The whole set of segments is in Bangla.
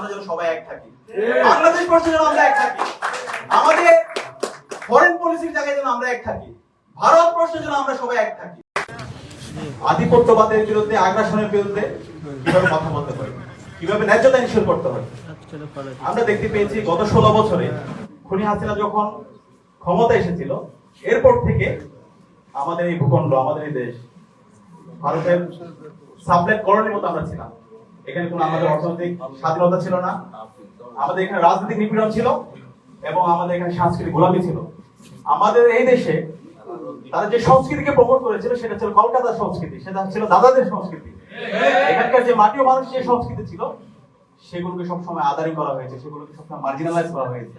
আমরা যেন সবাই এক থাকি। বাংলাদেশ বর্ষে যেন আমরা এক থাকি। আমাদের ফরেন পলিসির জায়গায় যেন আমরা এক থাকি। ভারত ভারতবর্ষে যেন আমরা সবাই এক থাকি। আধিপত্যবাদের বিরুদ্ধে আগ্রাসনের বিরুদ্ধে কীভাবে কথা বলতে হয়? কীভাবে ন্যায্যতা ইনশিওর করতে হয়? আমরা দেখতে পেয়েছি গত ষোলো বছরে খুনি হাসিনা যখন ক্ষমতা এসেছিল এরপর থেকে আমাদের এই ভূখণ্ড আমাদের এই দেশ ভারতের সাবলেট করণের মতো আমরা ছিলাম। এখানে কোনো আমাদের অর্থনৈতিক স্বাধীনতা ছিল না। আমাদের এখানে রাজনৈতিক নিপীড়ন ছিল এবং আমাদের এখানে সাংস্কৃতিক গোলামি ছিল। আমাদের এই দেশে তারা যে সংস্কৃতিকে প্রমোট করেছিল সেটা ছিল কলকাতার সংস্কৃতি, সেটা ছিল দাদাদের সংস্কৃতি। এখানকার যে মাটি ও মানুষ যে সংস্কৃতি ছিল, সেগুলোকে সবসময় আদারি করা হয়েছে, সেগুলোকে সবসময় মার্জিনালাইজ করা হয়েছে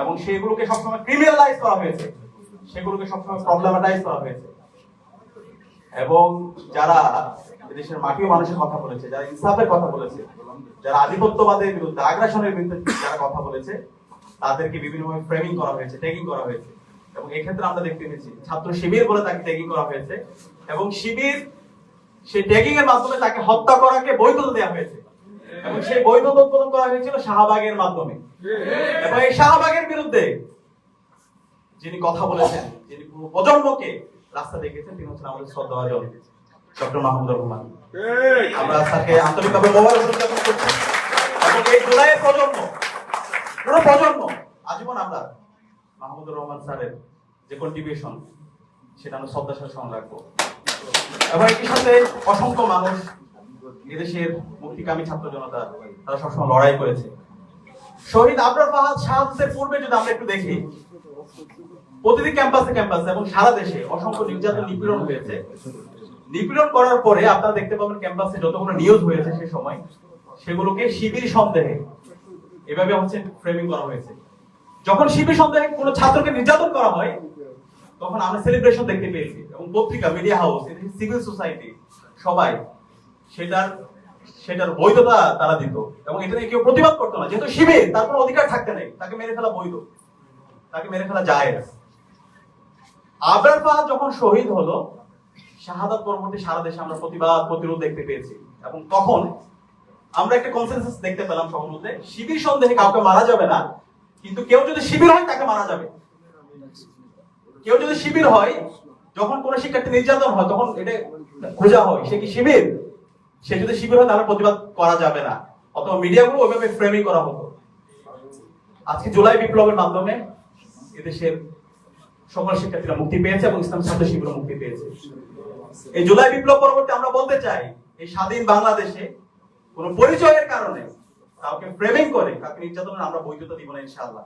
এবং সেগুলোকে সবসময় ক্রিমিনালাইজ করা হয়েছে, সেগুলোকে সবসময় প্রবলেমাটাইজ করা হয়েছে। এবং যারা দেশের মাটি মানুষের কথা বলেছে, যারা ইনসাফের কথা বলেছে, যারা আধিপত্যবাদের বিরুদ্ধে, আগ্রাসনের বিরুদ্ধে যারা কথা বলেছে, তাদেরকে বিভিন্নভাবে ফ্রেমিং করা হয়েছে ট্যাগিং করা হয়েছে। এবং এই ক্ষেত্রে আমরা দেখতে পেয়েছি, ছাত্র শিবির বলে তাকে ট্যাগিং করা হয়েছে। এবং শিবির সেই ট্যাগিং এর মাধ্যমে তাকে হত্যা করাকে বৈধতা দেওয়া হয়েছে। এবং সেই বৈধতা উৎপাদন করা হয়েছিল শাহবাগের মাধ্যমে। এবং এই শাহবাগের বিরুদ্ধে যিনি কথা বলেছেন, যিনি পুরো প্রজন্মকে রাস্তা দেখিয়েছেন, তিনি হচ্ছেন আমাদের শ্রদ্ধাভাজন। ডক্টর মাহমুদুর রহমান। আমরা তাকে আন্তরিকভাবে মোবাইল উদযাপন করছি। এবং এই জুলাইয়ের প্রজন্ম পুরো প্রজন্ম আজীবন আমরা মাহমুদুর রহমান স্যারের যে কন্ট্রিবিউশন সেটা আমরা শ্রদ্ধার সাথে স্মরণ রাখব। এবং একই সাথে অসংখ্য মানুষ এদেশের মুক্তিকামী ছাত্র জনতা তারা সবসময় লড়াই করেছে। শহীদ আবরার ফাহাদ শাহাদের পূর্বে যদি আমরা একটু দেখি প্রতিটি ক্যাম্পাসে ক্যাম্পাসে এবং সারা দেশে অসংখ্য নির্যাতন নিপীড়ন হয়েছে। নিপীড়ন করার পরে আপনারা দেখতে পাবেন ক্যাম্পাসে যতগুলো নিউজ হয়েছে সে সময়, সেগুলোকে শিবির সন্দেহে এভাবে হচ্ছে ফ্রেমিং করা হয়েছে। যখন শিবির সন্দেহে কোনো ছাত্রকে নির্যাতন করা হয়, তখন আমরা সেলিব্রেশন দেখতে পেয়েছি এবং পত্রিকা মিডিয়া হাউস সিভিল সোসাইটি সবাই সেটার সেটার বৈধতা তারা দিত এবং এটা নিয়ে কেউ প্রতিবাদ করতো না। যেহেতু শিবির, তার কোনো অধিকার থাকতে নেই, তাকে মেরে ফেলা বৈধ, তাকে মেরে ফেলা যায় আবরার ফাহাদ যখন শহীদ হলো শাহাদাত পরবর্তী সারা দেশে আমরা প্রতিবাদ, প্রতিরোধ দেখতে পেয়েছি। এবং তখন আমরা একটা কনসেনসাস দেখতে পেলাম সবার মধ্যে শিবির সন্দেহে কাউকে মারা যাবে না, কিন্তু কেউ যদি শিবির হয় তাকে মারা যাবে। কেউ যদি শিবির হয়, যখন কোন শিক্ষার্থী নির্যাতন হয়, তখন এটা খোঁজা হয়, সে কি শিবির? সে যদি শিবির হয়, তাহলে প্রতিবাদ করা যাবে না। অথবা মিডিয়াগুলো ওইভাবে ফ্রেমিং করা হতো। আজকে জুলাই বিপ্লবের মাধ্যমে এদেশের সকল শিক্ষার্থীরা মুক্তি পেয়েছে এবং ইসলাম ছাত্র শিবির মুক্তি পেয়েছে। এই জুলাই বিপ্লব পরবর্তী আমরা বলতে চাই এই স্বাধীন বাংলাদেশে কোন পরিচয়ের কারণে কাউকে ফ্রেমিং করে কাউকে নির্যাতনের আমরা বৈধতা দিব না ইনশাআল্লাহ।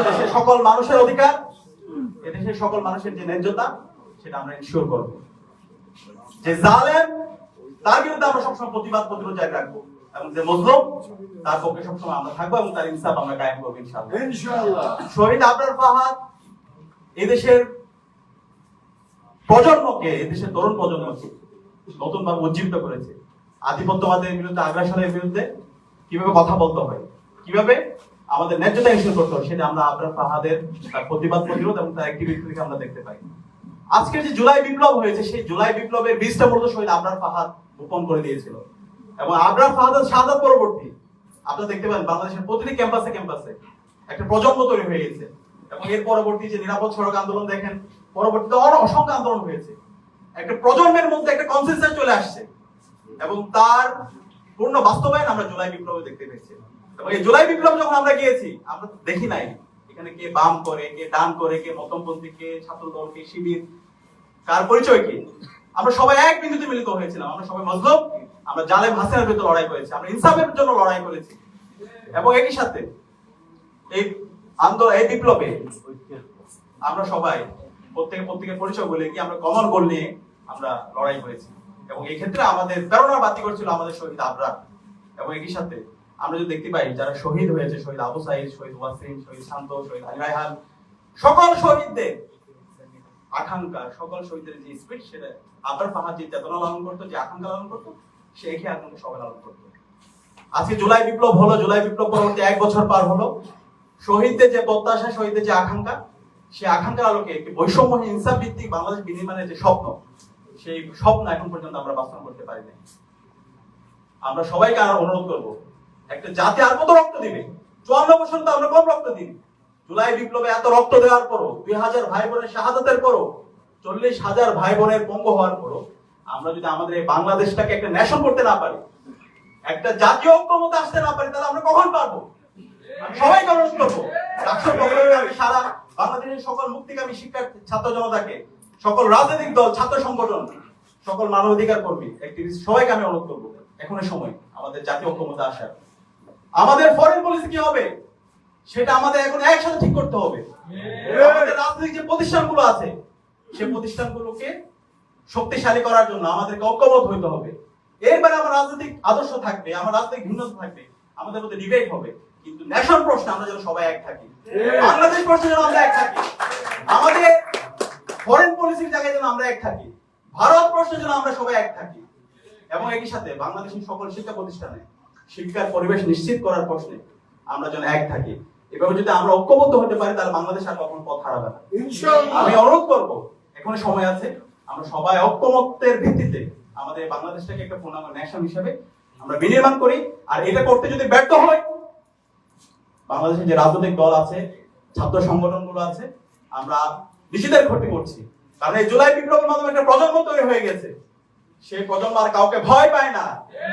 এদেশের সকল মানুষের অধিকার এদেশের সকল মানুষের যে ন্যায্যতা সেটা আমরা ইনশিওর করব। যে জালেম তার বিরুদ্ধে আমরা সবসময় প্রতিবাদ প্রতিরোধ জারি রাখব এবং যে মজলুম তার পক্ষে সবসময় আমরা থাকব এবং তার ইনসাফ আমরা কায়েম করব ইনশাআল্লাহ। শহীদ আবরার ফাহাদ এদেশের প্রজন্মকে, এদেশের তরুণ প্রজন্মকে উজ্জীবিত করেছে। আধিপত্যবাদের বিরুদ্ধে, আগ্রাসনের বিরুদ্ধে কীভাবে কথা বলতে হয়, কীভাবে আমাদের করতে হয়, সেটা আমরা তার প্রতিবাদ প্রতিরোধ এবং তার থেকে আমরা দেখতে পাই। আজকের যে জুলাই বিপ্লব হয়েছে, সেই জুলাই বিপ্লবের বীজটা মূলত শহীদ আবরার ফাহাদ রোপণ করে দিয়েছিল। এবং আবরার ফাহাদের শাহাদাত পরবর্তী, আপনারা দেখতে পাবেন বাংলাদেশের প্রতিটি ক্যাম্পাসে ক্যাম্পাসে একটা প্রজন্ম তৈরি হয়ে গেছে। এবং এর পরবর্তী যে নিরাপদ সড়ক আন্দোলন দেখেন, পরবর্তীতে অনেক অসংখ্য আন্দোলন হয়েছে। একটা প্রজন্মের মধ্যে একটা কনসেন্সাস চলে আসছে। এবং তার পূর্ণ বাস্তবায়ন আমরা জুলাই বিপ্লবে দেখতে পেয়েছি। এবং এই জুলাই বিপ্লব যখন আমরা গিয়েছি, আমরা দেখি নাই এখানে কে বাম করে, কে ডান করে, কে মতমপন্থী, কে ছাত্র দল কে শিবির, কার পরিচয় কি? আমরা সবাই এক বিন্দুতে মিলিত হয়েছিলাম। আমরা সবাই মজলুম, আমরা জালেম হাসিনার বিরুদ্ধে লড়াই করেছি, আমরা ইনসাফের জন্য লড়াই করেছি। এবং একই সাথে এই আন্দোলন এই বিপ্লবে। আমরা সবাই, প্রত্যেকে প্রত্যেকের পরিচয় বলে কি আমরা কমন নিয়ে আমরা লড়াই করেছি। এবং এই ক্ষেত্রে আমাদের বাতি করছিল আমাদের শহীদ আবরার। এবং একই সাথে আমরা যদি দেখতে পাই, যারা শহীদ হয়েছে, শহীদ আবু সাইদ, শহীদ ওয়াসিম, শহীদ শান্ত, শহীদ আলী রায়হান, সকল শহীদদের আকাঙ্ক্ষা, সকল শহীদের যে সেটা আবরার ফাহাদ যে চেতনা লালন করতো, যে আকাঙ্ক্ষা লালন করতো, সে একই আকাঙ্ক্ষা সবাই লালন করতো। আজকে জুলাই বিপ্লব হলো, জুলাই বিপ্লব পরবর্তী এক বছর পার হলো। শহীদদের যে প্রত্যাশা, শহীদদের যে আকাঙ্ক্ষা, সেই আকাঙ্ক্ষার আলোকে একটি বৈষম্যহীন ইনসাফ ভিত্তিক বাংলাদেশ বিনির্মাণের যে স্বপ্ন, সেই স্বপ্ন এখন পর্যন্ত আমরা বাস্তবায়ন করতে পারি নাই আমরা সবাইকে আর অনুরোধ করব, একটা জাতি আর কত রক্ত দিবে? চুয়ান্ন বছর তো আমরা কম রক্ত দিই। জুলাই বিপ্লবে এত রক্ত দেওয়ার পরও, দুই হাজার ভাই বোনের শাহাদাতের পরও, চল্লিশ হাজার ভাই বোনের পঙ্গ হওয়ার পরও, আমরা যদি আমাদের এই বাংলাদেশটাকে একটা ন্যাশন করতে না পারি, একটা জাতীয় ঐক্যমতে আসতে না পারি, তাহলে আমরা কখন পারব? করব আমি সারা বাংলাদেশের সকল মুক্তিকামী শিক্ষার্থী ছাত্র জনতাকে সকল রাজনৈতিক দল ছাত্র সংগঠন সকল মানবাধিকার কর্মী অ্যাক্টিভিস্ট সবাইকে আমি অনুরোধ করব। সময় আমাদের জাতীয় ঐক্যমতে আসার। আমাদের ফরেন পলিসি কি হবে? সেটা আমাদের এখন একসাথে ঠিক করতে হবে। আমাদের রাজনৈতিক যে প্রতিষ্ঠানগুলো আছে সেই প্রতিষ্ঠানগুলোকে শক্তিশালী করার জন্য আমাদেরকে ঐক্যবদ্ধ হইতে হবে। এরপরে আমার রাজনৈতিক আদর্শ থাকবে আমার রাজনৈতিক ভিন্নতা থাকবে আমাদের মধ্যে ডিবেট হবে। কিন্তু ন্যাশন প্রশ্নে আমরা যেন সবাই এক থাকি। বাংলাদেশ প্রশ্নে যেন আমরা এক থাকি। আমাদের ফরেন পলিসির জায়গায় যেন আমরা এক থাকি। ভারত প্রশ্নে যেন আমরা সবাই এক থাকি। এবং একই সাথে বাংলাদেশের সকল শিক্ষা প্রতিষ্ঠানে শিক্ষার পরিবেশ নিশ্চিত করার প্রশ্নে আমরা যেন এক থাকি। এভাবে যদি আমরা ঐক্যবদ্ধ হতে পারি তাহলে বাংলাদেশ আর কখনো পথ হারাবে না। আমি অনুরোধ করব এখনও সময় আছে আমরা সবাই ঐক্যমত্যের ভিত্তিতে আমাদের বাংলাদেশটাকে একটা পূর্ণাঙ্গ ন্যাশন হিসেবে আমরা বিনির্মাণ করি। আর এটা করতে যদি ব্যর্থ হয় বাংলাদেশের যে রাজনৈতিক দল আছে, ছাত্র সংগঠনগুলো আছে, আমরা নিষেধের ক্ষতি করছি। কারণ এই জুলাই বিপ্লবের মাধ্যমে একটা প্রজন্ম তৈরি হয়ে গেছে। সেই প্রজন্ম আর কাউকে ভয় পায় না।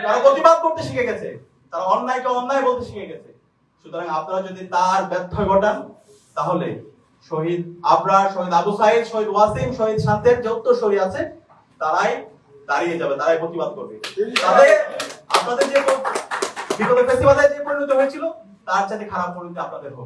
তারা প্রতিবাদ করতে শিখে গেছে। তারা অন্যায়কে অন্যায় বলতে শিখে গেছে। সুতরাং আপনারা যদি তার ব্যর্থ ঘটান, তাহলে শহীদ আবরার, শহীদ আবু সাইদ, শহীদ ওয়াসিম, শহীদ শান্তের যে উত্তরসূরি আছে, তারাই দাঁড়িয়ে যাবে, তারাই প্রতিবাদ করবে। তাদের আপনাদের যে বিগত ফেস্টিভালে যে পরিণত হয়েছিল তার যাতে খারাপ পরিণতি আপনাদের হোক